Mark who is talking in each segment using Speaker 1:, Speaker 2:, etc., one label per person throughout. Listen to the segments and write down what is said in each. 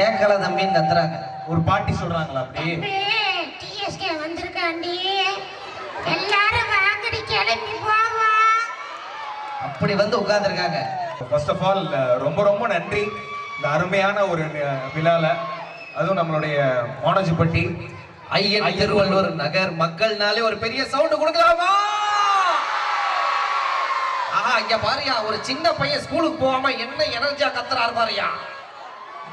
Speaker 1: கத்தல தம்பின்னு கத்துறாங்க
Speaker 2: ஒரு பாட்டி சொல்றாங்களா அப்படி?
Speaker 3: டிஎஸ்கே வந்திருக்காண்டி எல்லாரும் வாங்கடி கிளம்பி போவா.
Speaker 1: அப்படி வந்து உட்கார்ந்துருக்காங்க.
Speaker 2: ஃபர்ஸ்ட் ஆஃப் ஆல் ரொம்ப ரொம்ப நன்றி. இந்த அருமையான ஒரு விழால. அதுவும் நம்மளுடைய மோனஜிப்பட்டி
Speaker 1: ஐயன் திருவள்ளுவர். நகர் மக்கள்னாலே ஒரு பெரிய சவுண்ட் கொடுக்கலாமா? ஆஹா இங்க பாரியா ஒரு சின்ன பையன் ஸ்கூலுக்கு போகாம என்ன எனர்ஜியா கத்துறாரு பாரியா.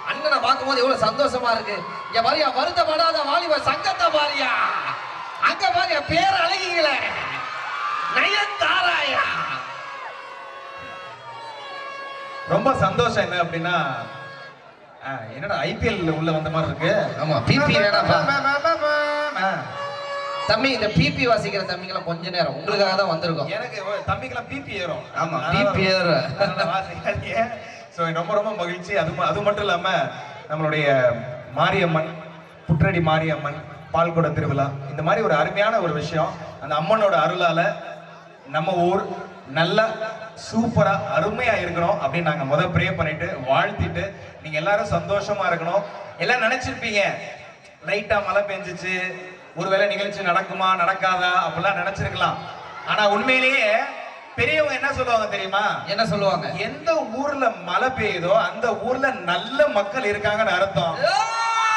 Speaker 1: அண்ணனை பார்க்கும்போது எவ்வளவு சந்தோஷமா இருக்கு. இங்க பாரியா வருத்தப்படாத வாலிப சங்கத்தை பாரியா. அங்க பாரியா பேர் அழகிகளே. நயன்தாராயா.
Speaker 2: ரொம்ப சந்தோஷம் என்ன அப்படின்னா என்னடா ஐபிஎல் உள்ள வந்த மாதிரி இருக்கு.
Speaker 1: ஆமா பிபி தம்பி இந்த பிபி வாசிக்கிற தம்பிங்கெல்லாம் கொஞ்ச நேரம். உங்களுக்காக தான் வந்திருக்கோம்.
Speaker 2: எனக்கு தம்பிக்கெல்லாம் பிபி ஏறும்.
Speaker 1: ஆமா, BP ஏறும்.
Speaker 2: ஸோ ரொம்ப ரொம்ப மகிழ்ச்சி. அது அது மட்டும் இல்லாமல் நம்மளுடைய மாரியம்மன் புற்றடி மாரியம்மன் பால்குட திருவிழா இந்த மாதிரி ஒரு அருமையான ஒரு விஷயம். அந்த அம்மனோட அருளால் நம்ம ஊர் நல்ல சூப்பராக அருமையாக இருக்கணும் அப்படின்னு நாங்கள் முத ப்ரே பண்ணிட்டு வாழ்த்திட்டு நீங்கள் எல்லாரும் சந்தோஷமாக இருக்கணும். எல்லாம் நினச்சிருப்பீங்க. லைட்டாக மழை பெஞ்சிச்சு. ஒருவேளை நிகழ்ச்சி நடக்குமா நடக்காதா அப்படிலாம் நினச்சிருக்கலாம். ஆனால் உண்மையிலேயே பெரியவங்க என்ன சொல்லுவாங்க தெரியுமா?
Speaker 1: என்ன சொல்லுவாங்க?
Speaker 2: எந்த ஊர்ல மழை பெய்யுதோ அந்த ஊர்ல நல்ல மக்கள் இருக்காங்கன்னு அர்த்தம்.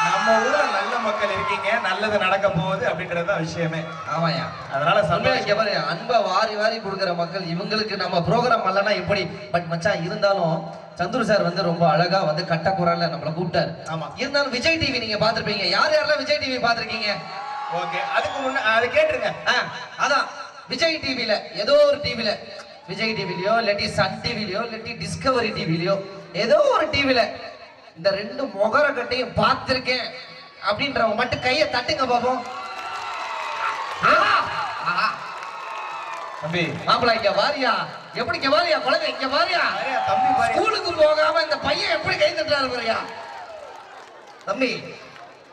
Speaker 2: நம்ம ஊர்ல நல்ல மக்கள் இருக்கீங்க நல்லது நடக்க போகுது அப்படின்றது தான் விஷயமே.
Speaker 1: ஆமாயா
Speaker 2: அதனால சந்தோஷம்.
Speaker 1: பாரு அன்பை வாரி வாரி கொடுக்குற மக்கள் இவங்களுக்கு நம்ம ப்ரோக்ராம் பண்ணலன்னா எப்படி? பட் மச்சான் இருந்தாலும் சந்துரு சார் வந்து ரொம்ப அழகா வந்து கட்ட குரல்ல நம்மள கூப்பிட்டாரு.
Speaker 2: ஆமா.
Speaker 1: இருந்தாலும் விஜய் டிவி நீங்க பாத்திருப்பீங்க யார் யாரெல்லாம் விஜய் டிவி பாத்திருக்கீங்க
Speaker 2: ஓகே அதுக்கு முன்ன அது கேட்டுருங்க.
Speaker 1: அதான். விஜய் டிவில ஏதோ ஒரு டிவில. விஜய் டிவிலயோ இல்லாட்டி சன் டிவிலயோ இல்லாட்டி டிஸ்கவரி டிவிலயோ ஏதோ ஒரு டிவில இந்த ரெண்டு முகர கட்டையும் பார்த்திருக்கேன். அப்படின்றவங்க மட்டும் கையை தட்டுங்க பாப்போம்.
Speaker 2: தம்பி.
Speaker 1: மாப்பிள இங்க வாரியா? எப்படி இங்க வாரியா? குழந்தை இங்க வாரியா?
Speaker 2: தம்பி.
Speaker 1: ஸ்கூலுக்கு போகாம இந்த பையன் எப்படி கை தட்டுறாரு பாரியா? தம்பி.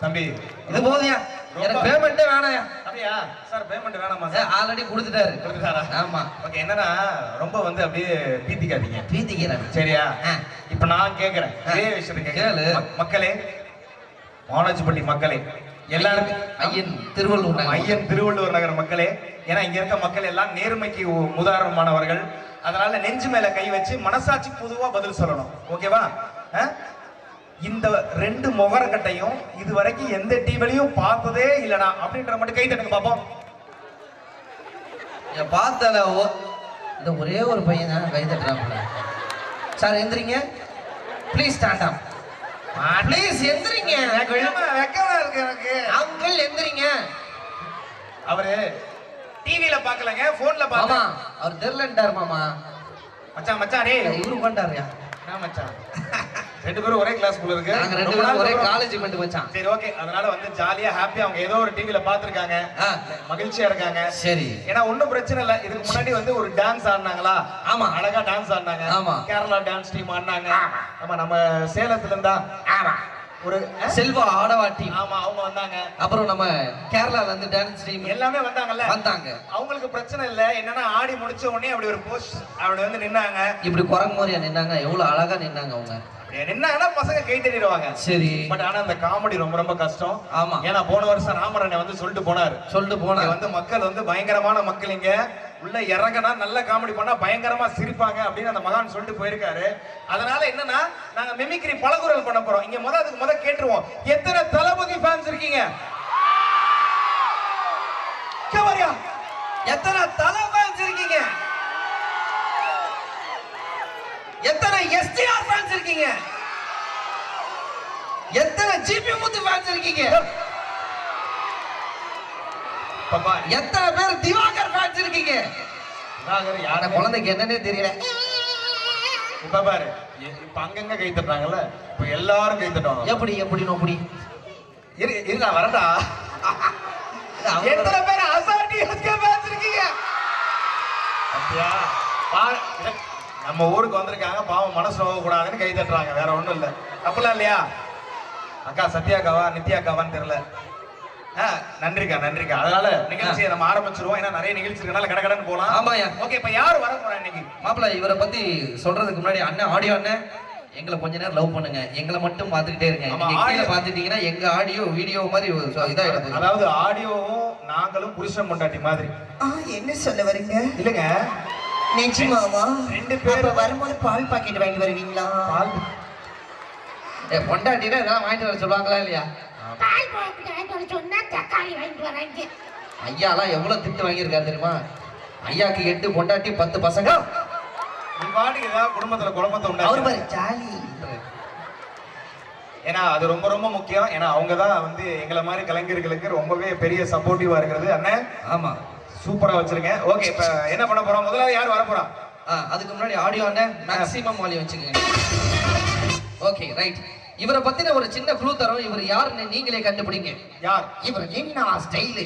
Speaker 2: தம்பி.
Speaker 1: இது போதியா? எனக்கு பேமெண்ட்டே வேணாயா?
Speaker 2: அப்படியா? சார் பேமெண்ட் வேணாமா சார்?
Speaker 1: ஆல்ரெடி கொடுத்துட்டாரு.
Speaker 2: கொடுத்துட்டாரா?
Speaker 1: ஆமா.
Speaker 2: ஓகே என்னன்னா ரொம்ப வந்து அப்படியே பீத்திக்காதீங்க.
Speaker 1: பிரீத்திக்கிறேன்
Speaker 2: சரியா. இப்ப நான் கேக்குறேன். இதே விஷயத்தை
Speaker 1: கேளு.
Speaker 2: மக்- மக்களே மானாஜிப்பட்டி மக்களே எல்லாருக்கும்
Speaker 1: ஐயன் திருவள்ளூர்
Speaker 2: ஐயன் திருவள்ளுவர் நகர் மக்களே. ஏன்னா இங்க இருக்க மக்கள் எல்லாம் நேர்மைக்கு உதாரணமானவர்கள். அதனால நெஞ்சு மேல கை வச்சு மனசாட்சி பொதுவா பதில் சொல்லணும். ஓகேவா? இந்த ரெண்டு முகரக்கட்டையும் இது வரைக்கும் எந்த டிவிலையும் பார்த்ததே இல்லடா. அப்படின்ற மட்டும் கை தட்டுங்க பாப்போம்.
Speaker 1: என் பார்த்தால இந்த ஒரே ஒரு பையன் தான் கை தட்டுறாப்புல. சார் எந்திரிங்க. ப்ளீஸ் ஸ்டாண்ட் அப் ப்ளீஸ் எந்திரிங்க.
Speaker 2: வெக்கமா இருக்கு எனக்கு.
Speaker 1: அங்கிள் எந்திரிங்க.
Speaker 2: அவரு டிவில பாக்கலங்க போன்ல பாத்தா
Speaker 1: அவர் தெரியலன்ட்டார் மாமா.
Speaker 2: மச்சான் மச்சான் டேய்.
Speaker 1: இவரு பண்ணிட்டாருயா
Speaker 2: மச்சான்? ரெண்டு பேரும் ஒரே கிளாஸ் குள்ள இருக்கு.
Speaker 1: நாங்க ரெண்டு பேரும் ஒரே காலேஜ் மட்டும் வச்சான்
Speaker 2: சரி ஓகே அதனால வந்து ஜாலியா ஹாப்பியா அவங்க ஏதோ ஒரு டிவில பாத்துருக்காங்க மகிழ்ச்சியா இருக்காங்க.
Speaker 1: சரி.
Speaker 2: ஏன்னா ஒண்ணும் பிரச்சனை இல்ல. இதுக்கு முன்னாடி வந்து ஒரு டான்ஸ் ஆடினாங்களா?
Speaker 1: ஆமா.
Speaker 2: அழகா டான்ஸ் ஆடினாங்க.
Speaker 1: ஆமா.
Speaker 2: கேரளா டான்ஸ் டீம் ஆடினாங்க. ஆமா. நம்ம சேலத்துல இருந்தா
Speaker 1: ஆமா.
Speaker 2: ஒரு?
Speaker 1: செல்வா ஆடவாட்டி
Speaker 2: ஆமா அவங்க வந்தாங்க.
Speaker 1: அப்புறம் நம்ம கேரளால இருந்து டான்ஸ் டீம்
Speaker 2: எல்லாமே வந்தாங்கல்ல?
Speaker 1: வந்தாங்க.
Speaker 2: அவங்களுக்கு பிரச்சனை இல்ல. என்னன்னா ஆடி முடிச்ச உடனே அப்படி ஒரு போஸ்ட் அப்படி வந்து நின்னாங்க.
Speaker 1: இப்படி குரங்கு மாதிரியா நின்னாங்க. எவ்வளவு அழகா நின்னாங்க அவங்க.
Speaker 2: நின்னாங்கன்னா பசங்க கை தட்டிடுவாங்க.
Speaker 1: சரி.
Speaker 2: பட் ஆனா அந்த காமெடி ரொம்ப ரொம்ப கஷ்டம்.
Speaker 1: ஆமா.
Speaker 2: ஏன்னா போன வருஷம் ராமரண்ணன் வந்து சொல்லிட்டு போனாரு.
Speaker 1: சொல்லிட்டு போனாங்க
Speaker 2: வந்து மக்கள் வந்து பயங்கரமான மக்கள் இங்க. உள்ள இறங்கினா நல்ல காமெடி பண்ணா பயங்கரமா சிரிப்பாங்க அப்படின்னு அந்த மகான் சொல்லிட்டு போயிருக்காரு. அதனால என்னன்னா நாங்க மிமிக்ரி பலகுரல் பண்ண போறோம். இங்க முத அதுக்கு முத கேட்டுருவோம். எத்தனை தளபதி ஃபேன்ஸ் இருக்கீங்க?
Speaker 1: எத்தனை தலை ஃபேன்ஸ் இருக்கீங்க? எத்தனை எஸ்டிஆர் ஃபேன்ஸ் இருக்கீங்க. எத்தனை ஜிபி முத்து ஃபேன்ஸ் இருக்கீங்க. எத்தனை பேர் திவாகர் ஃபேன்ஸ் இருக்கீங்க. அந்த
Speaker 2: யார?
Speaker 1: குழந்தைக்கு என்னன்னே தெரியல.
Speaker 2: இப்ப பாரு இப்ப அங்கங்க கை தட்டுறாங்கல்ல? இப்ப எல்லாரும் கை தட்டுவாங்க
Speaker 1: எப்படி எப்படி நோப்படி
Speaker 2: இரு இரு நான் வரட்டா எத்தனை பேர் அசாட்டி இருக்கீங்க? அப்படியா? நம்ம ஊருக்கு வந்திருக்காங்க பாவம் மனசு நோக கூடாதுன்னு கை தட்டுறாங்க வேற ஒண்ணும் இல்ல. அப்படிலாம் இல்லையா? அக்கா சத்யாக்காவா நித்யாக்காவான்னு தெரியல. ஆ, நன்றிக்கா நன்றிக்கா. அதனால நிகழ்ச்சியை நம்ம ஆரம்பிச்சிருவோம். ஏன்னா நிறைய நிகழ்ச்சி இருக்கனால கடகடன்னு போலாம்.
Speaker 1: ஆமாய்யா.
Speaker 2: ஓகே இப்ப யார் வர போறா இன்னைக்கு?
Speaker 1: மாப்பிள்ள இவரை பத்தி சொல்றதுக்கு முன்னாடி அண்ணன் ஆடியோ அண்ணன் எங்களை கொஞ்ச நேரம் லவ் பண்ணுங்க. எங்களை மட்டும் பார்த்துக்கிட்டே இருங்க. நீங்க கீழே பார்த்துட்டீங்கன்னா எங்க ஆடியோ வீடியோ மாதிரி ஒரு இதாயிட போகுது.
Speaker 2: அதாவது ஆடியோவும் நாங்களும் புருஷன் பொண்டாட்டி மாதிரி.
Speaker 4: ஆ என்ன சொல்ல வரீங்க?
Speaker 2: இல்லைங்க.
Speaker 4: நிஜமாவா
Speaker 2: ரெண்டு பேரும்
Speaker 4: அப்ப வரும்போது பால் பாக்கெட் வாங்கிட்டு வருவீங்களா?
Speaker 2: பால்.
Speaker 1: ஏ பொண்டாட்டினா இதெல்லாம் வாங்கிட்டு வர சொல்லுவாங்களா இல்லையா?
Speaker 3: பால் பாக்கெட் வாங்கிட்டு வர சொன்னா தக்காளி வாங்கிட்டு வராங்க.
Speaker 1: ஐயாலாம் எவ்வளவு திட்டு வாங்கியிருக்காரு தெரியுமா? ஐயாக்கு எட்டு பொண்டாட்டி பத்து பசங்க.
Speaker 2: நீ பாட்டுக்கு ஏதாவது குடும்பத்துல குழப்பத்தை
Speaker 4: அவர்
Speaker 2: உண்டாச்சு
Speaker 4: பாரு ஜாலி.
Speaker 2: ஏன்னா அது ரொம்ப ரொம்ப முக்கியம். ஏன்னா அவங்க தான் வந்து எங்களை மாதிரி கலைஞர்களுக்கு ரொம்பவே பெரிய சப்போர்ட்டிவா இருக்கிறது. அண்ணன்
Speaker 1: ஆமா.
Speaker 2: சூப்பரா வச்சிருக்கேன். ஓகே இப்ப என்ன பண்ண போறோம்? முதல்ல யார் வர போறா?
Speaker 1: அதுக்கு முன்னாடி ஆடியோ அண்ணன் மேக்ஸிமம் வால்யூம் வச்சுக்கோங்க ஓகே ரைட் இவரை பத்தின ஒரு சின்ன க்ளூ தரோம். இவர் யாருன்னு நீங்களே கண்டுபிடிங்க.
Speaker 2: யார்?
Speaker 1: இவர் என்ன ஸ்டைலு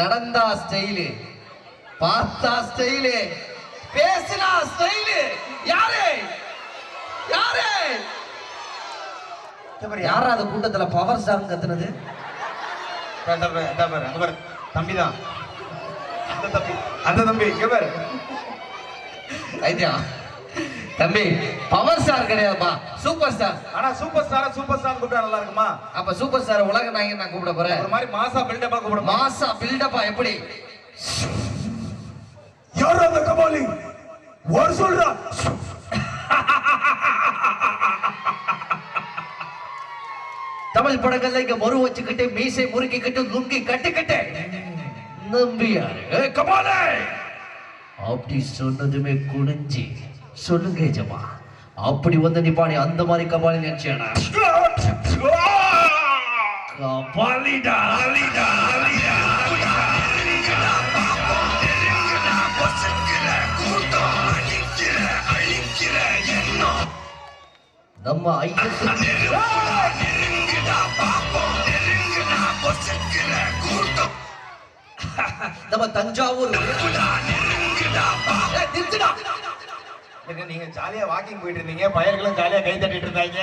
Speaker 1: நடந்தா ஸ்டைலு பார்த்தா ஸ்டைலு பேசினா ஸ்டைலு யாரு? யாரு? யாரா அந்த கூட்டத்துல பவர் ஸ்டார் கத்துனது.
Speaker 2: தம்பிதான். அந்த தம்பி அந்த தம்பி இங்க பாரு.
Speaker 1: ஐயா தம்பி பவர் ஸ்டார் கிடையாதுப்பா. சூப்பர் ஸ்டார்
Speaker 2: ஆனா சூப்பர் ஸ்டார் சூப்பர் ஸ்டார் கூப்பிட்டா நல்லா இருக்குமா?
Speaker 1: அப்ப சூப்பர் ஸ்டார் உலக நாயகன் நான் கூப்பிட போறேன்?
Speaker 2: ஒரு மாதிரி மாசா பில்டப்பா கூப்பிடுமா
Speaker 1: மாசா பில்டப்பா எப்படி?
Speaker 2: யார் அந்த கபாலி? ஒரு சொல்றா.
Speaker 1: தமிழ் படங்கள்ல இங்க மொறு வச்சுக்கிட்டு மீசை முறுக்கிக்கிட்டு லுங்கி கட்டிக்கிட்டு நம்பியாரு. ஏய், கபாலே அப்படி சொன்னதுமே குனிஞ்சி சொல்லுங்க ஜமா அப்படி வந்து நிப்பானி அந்த மாதிரி கபாலி நினைச்சானா கபாலிடா நம்ம ஐயத்துக்கு நம்ம தஞ்சாவூர்.
Speaker 2: நீங்க ஜாலியா வாக்கிங் போயிட்டு இருந்தீங்க? பயல்களும் ஜாலியா கை தட்டிட்டு இருந்தாங்க.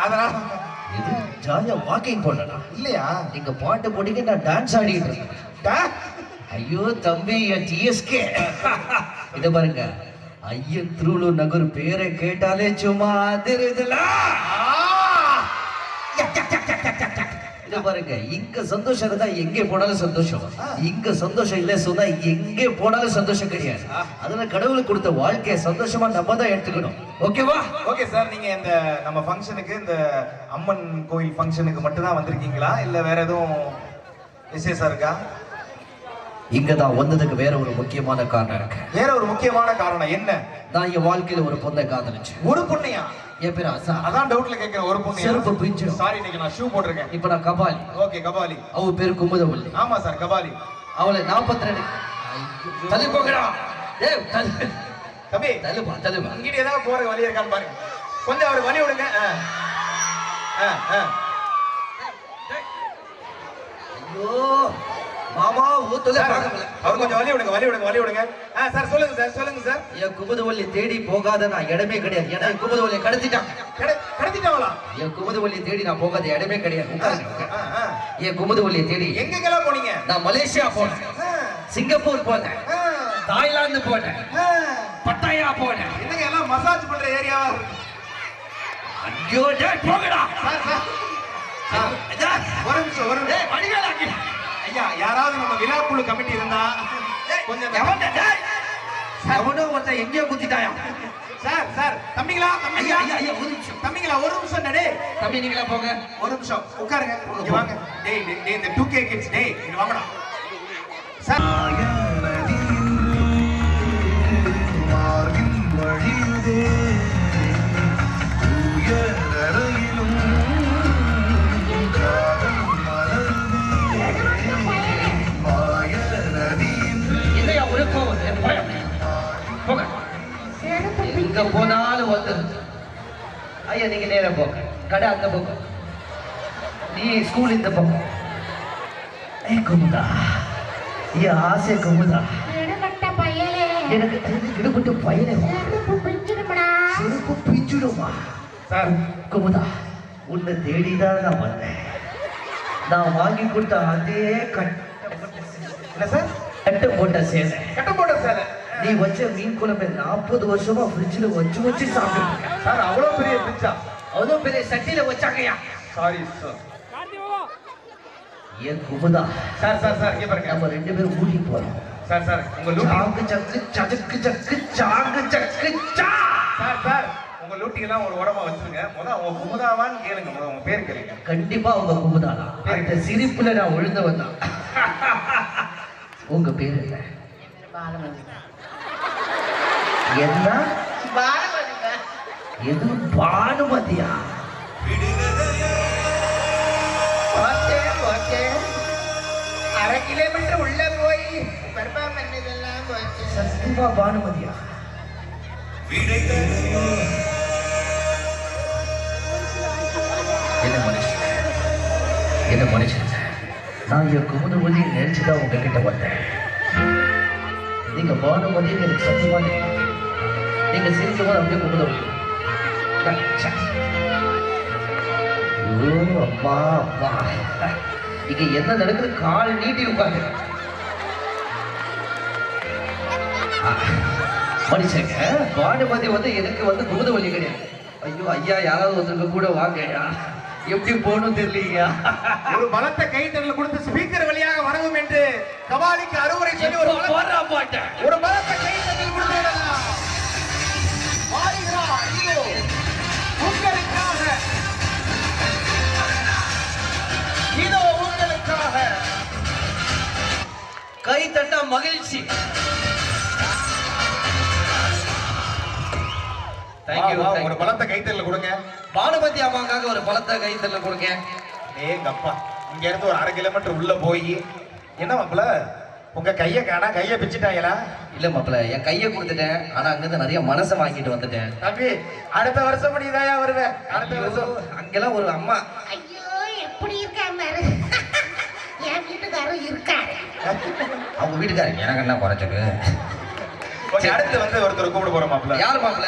Speaker 2: அதனால
Speaker 1: இது ஜாலியா வாக்கிங் போடலாம்
Speaker 2: இல்லையா?
Speaker 1: நீங்க பாட்டு போட்டீங்க நான் டான்ஸ் ஆடிட்டு இருக்கேன். ஐயோ தம்பி ஜிஎஸ்கே டிஎஸ்கே இத பாருங்க. ஐயன் திருவள்ளூர் நகர் பேரை கேட்டாலே சும்மா அதிருதுல. இத பாருங்க இங்க சந்தோஷம் இருந்தா எங்கே போனாலும் சந்தோஷம். இங்க சந்தோஷம் இல்ல சொன்னா எங்கே போனாலும் சந்தோஷம் கிடையாது. அதனால கடவுளுக்கு கொடுத்த வாழ்க்கைய சந்தோஷமா நம்ம தான் எடுத்துக்கணும். ஓகேவா?
Speaker 2: ஓகே சார் நீங்க இந்த நம்ம ஃபங்க்ஷனுக்கு இந்த அம்மன் கோயில் ஃபங்க்ஷனுக்கு மட்டும் தான் வந்திருக்கீங்களா? இல்ல வேற எதுவும் விசேஷம் இருக்கா?
Speaker 1: இங்க தான் வந்ததுக்கு வேற ஒரு முக்கியமான காரணம் இருக்கு.
Speaker 2: வேற ஒரு முக்கியமான காரணம் என்ன?
Speaker 1: நான் என் வாழ்க்கையில ஒரு பொண்ணை காதலிச்சேன்.
Speaker 2: ஒரு பொண்ணையா?
Speaker 1: என் பேர் அசா
Speaker 2: அதான் டவுட்ல கேட்கிறேன் ஒரு பொண்ணு
Speaker 1: செருப்பு பிஞ்சிரும்.
Speaker 2: சாரி இன்னைக்கு நான் ஷூ போட்டிருக்கேன்.
Speaker 1: இப்ப நான் கபாலி.
Speaker 2: ஓகே கபாலி.
Speaker 1: அவ பேரு குமுதவல்லி
Speaker 2: ஆமா சார் கபாலி.
Speaker 1: அவளை நாற்பத்தி ரெண்டு தள்ளி போகடா ஏய் தள்ளு.
Speaker 2: தம்பி
Speaker 1: தள்ளுப்பா தள்ளுப்பா.
Speaker 2: இங்கிட்ட ஏதாவது போற வழி இருக்கான்னு பாருங்க. கொஞ்சம் அவர் வழி விடுங்க.
Speaker 1: ஐயோ. மாமா ஊத்துல
Speaker 2: அவர் கொஞ்சம் வழி விடுங்க வழி விடுங்க வழி விடுங்க. சார் சொல்லுங்க சார் சொல்லுங்க சார்.
Speaker 1: என் குமுதவல்லி தேடி போகாத நான் இடமே கிடையாது. ஏன்னா என் குமுதவல்லியை கடத்திட்டான்.
Speaker 2: கடை கடத்திட்டாங்களா?
Speaker 1: என் குமுதவல்லியை தேடி நான் போகாத இடமே கிடையாது. என் குமுதவல்லியை தேடி
Speaker 2: எங்கெங்கெல்லாம் போனீங்க?
Speaker 1: நான் மலேசியா போனேன். சிங்கப்பூர் போனேன். தாய்லாந்து போனேன். பட்டாயா போனேன்.
Speaker 2: என்னங்க எல்லாம் மசாஜ் பண்ற ஏரியாவா
Speaker 1: ஐயோ டேய் போகடா
Speaker 2: சார், சார். ஒரு நிமிஷம் ஒரு நிமிஷம்.
Speaker 1: வடிவேலா இங்க.
Speaker 2: ஐயா யாராவது நம்ம விழாக்குழு கமிட்டி இருந்தா கொஞ்சம் இந்த-
Speaker 1: எவன்டா, டேய்? எவனோ ஒருத்தன் எங்கேயோ குத்திட்டாயா?
Speaker 2: சார் சார் தம்பிங்களா
Speaker 1: ஐயா
Speaker 2: தம்பிங்களா?
Speaker 1: ஐயா ஐயா ஒரு நிமிஷம்.
Speaker 2: தம்பிங்களா ஒரு நிமிஷம் டே
Speaker 1: தம்பி நீங்களா போங்க.
Speaker 2: ஒரு நிமிஷம். உட்காருங்க. இங்க வாங்க. டேய் டேய், டேய் இந்த 2K கிட்ஸ் டேய் இங்க வாங்கடா. சார்.
Speaker 1: எங்க போனாலும் வந்து ஐயா நீங்க நேரம் போங்க. கடை அந்த பக்கம் நீ ஸ்கூல் இந்த பக்கம். ஏ குமுதா. என் ஆசை குமுதா. எனக்கு விடுபட்டு பையனை
Speaker 3: செருப்பு
Speaker 1: பிஞ்சுடுமா?
Speaker 2: சார்
Speaker 1: குமுதா உன்னை தேடிதான் நான் வந்தேன். நான் வாங்கி கொடுத்த அதே கட்ட
Speaker 2: என்ன சார்?
Speaker 1: கட்டு போட்ட சேலை.
Speaker 2: கட்ட போட்ட சேலை.
Speaker 1: நீ வச்ச மீன் குழம்பு நாற்பது வருஷமா ஃப்ரிட்ஜில் வச்சு வச்சு சாப்பிட்டு
Speaker 2: சார் அவ்வளவு பெரிய பிச்சா
Speaker 1: அவ்வளோ பெரிய சட்டியில வச்சாங்கய்யா.
Speaker 2: சாரி சார்
Speaker 1: ஏன் குமுதா?
Speaker 2: சார் சார் சார் இங்க பாருங்க.
Speaker 1: நம்ம ரெண்டு பேரும் ஊட்டி போறோம்.
Speaker 2: சார் சார் உங்க லூட்டி
Speaker 1: சாங்கு சக்கு சதுக்கு சக்கு சாங்கு சக்கு சா!
Speaker 2: சார் சார் உங்க லூட்டி எல்லாம் ஒரு உரமா வச்சிருங்க. முத உங்க குமுதாவான்னு கேளுங்க. முத உங்க பேர் கேளுங்க.
Speaker 1: கண்டிப்பா உங்க குமுதானா அந்த சிரிப்புல நான் விழுந்தவன் தான். உங்க பேர் என்ன? என்ன? எது பானுமதியா?
Speaker 4: அரை கிலோமீட்டர் உள்ள போய்
Speaker 1: சத்தியமா பானுமதியா? என்ன மனுஷன்? என்ன மனுஷன்? நான் என் குமுதவதி நினைச்சுதான் உங்ககிட்ட வந்தேன். நீங்க பானுமதின்னு எனக்கு சத்தியமா தெரியும். நீங்க சிரிக்கும் போது அப்படியே ச்சே. ஐயோ அப்பா அப்பா. இங்க என்ன நடக்குது? கால் நீட்டி உட்காந்து மனுஷங்க பானுமதி வந்து எனக்கு வந்து குமுதவள்ளி கிடையாது. ஐயோ ஐயா யாராவது ஒருத்தருக்கு கூட வாங்க. எப்படி போகணும் தெரியலையா?
Speaker 2: ஒரு பலத்த கைத்தறல் கொடுத்து ஸ்பீக்கர் வழியாக வரவும் என்று கபாலிக்கு அறுவரை சொல்லி ஒரு பலத்த-
Speaker 1: போறா மாட்டேன்
Speaker 2: ஒரு பலத்த கைத்தறல்
Speaker 1: கை தட்டா மகிழ்ச்சி
Speaker 2: ஒரு பலத்த கைத்தறல் கொடுங்க.
Speaker 1: பானுமதி அம்மாக்காக ஒரு பழத்தை கை தட்டல கொடுங்க.
Speaker 2: ஏங்க அப்பா இங்க இருந்து ஒரு அரை கிலோமீட்டர் உள்ள போய் என்ன மாப்பிள? உங்க கைய காணா கைய பிச்சுட்டாங்களா
Speaker 1: இல்ல மாப்பிள்ள என் கையை கொடுத்துட்டேன். ஆனா அங்கிருந்து நிறைய மனசை வாங்கிட்டு வந்துட்டேன்.
Speaker 2: தம்பி அடுத்த வருஷம் முடியுதாயா வருவேன் அடுத்த வருஷம்.
Speaker 1: அங்கெல்லாம் ஒரு அம்மா.
Speaker 3: ஐயோ எப்படி இருக்கான் பாரு. என் வீட்டுக்காரரும் இருக்காரு.
Speaker 1: அவங்க வீட்டுக்காரங்க எனக்கு என்ன குறைச்சது
Speaker 2: அடுத்து வந்து ஒருத்தர் கூப்பிட போறோம் மாப்பிள
Speaker 1: யார் மாப்பிள்ள?